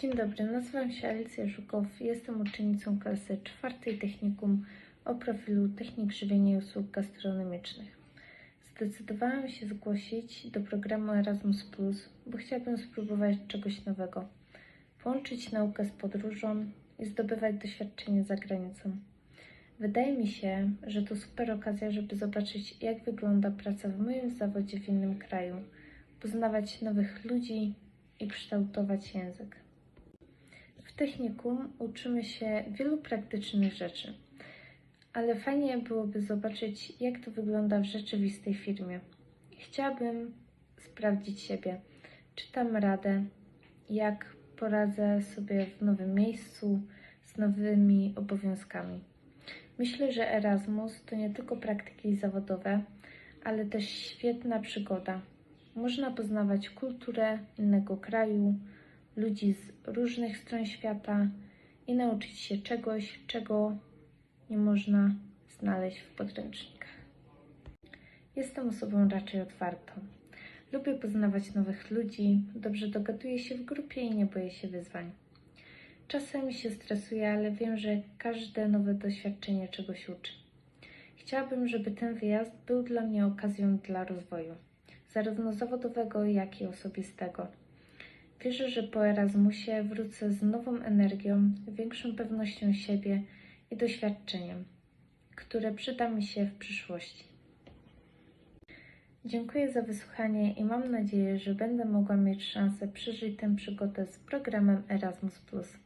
Dzień dobry, nazywam się Alicja Żukow. Jestem uczennicą klasy czwartej technikum o profilu technik żywienia i usług gastronomicznych. Zdecydowałam się zgłosić do programu Erasmus, bo chciałabym spróbować czegoś nowego, połączyć naukę z podróżą i zdobywać doświadczenie za granicą. Wydaje mi się, że to super okazja, żeby zobaczyć, jak wygląda praca w moim zawodzie w innym kraju, poznawać nowych ludzi i kształtować język. Technikum uczymy się wielu praktycznych rzeczy, ale fajnie byłoby zobaczyć, jak to wygląda w rzeczywistej firmie. Chciałabym sprawdzić siebie, czy dam radę, jak poradzę sobie w nowym miejscu z nowymi obowiązkami. Myślę, że Erasmus to nie tylko praktyki zawodowe, ale też świetna przygoda. Można poznawać kulturę innego kraju, ludzi z różnych stron świata i nauczyć się czegoś, czego nie można znaleźć w podręcznikach. Jestem osobą raczej otwartą. Lubię poznawać nowych ludzi, dobrze dogaduję się w grupie i nie boję się wyzwań. Czasem się stresuję, ale wiem, że każde nowe doświadczenie czegoś uczy. Chciałabym, żeby ten wyjazd był dla mnie okazją dla rozwoju, zarówno zawodowego, jak i osobistego. Wierzę, że po Erasmusie wrócę z nową energią, większą pewnością siebie i doświadczeniem, które przyda mi się w przyszłości. Dziękuję za wysłuchanie i mam nadzieję, że będę mogła mieć szansę przeżyć tę przygodę z programem Erasmus.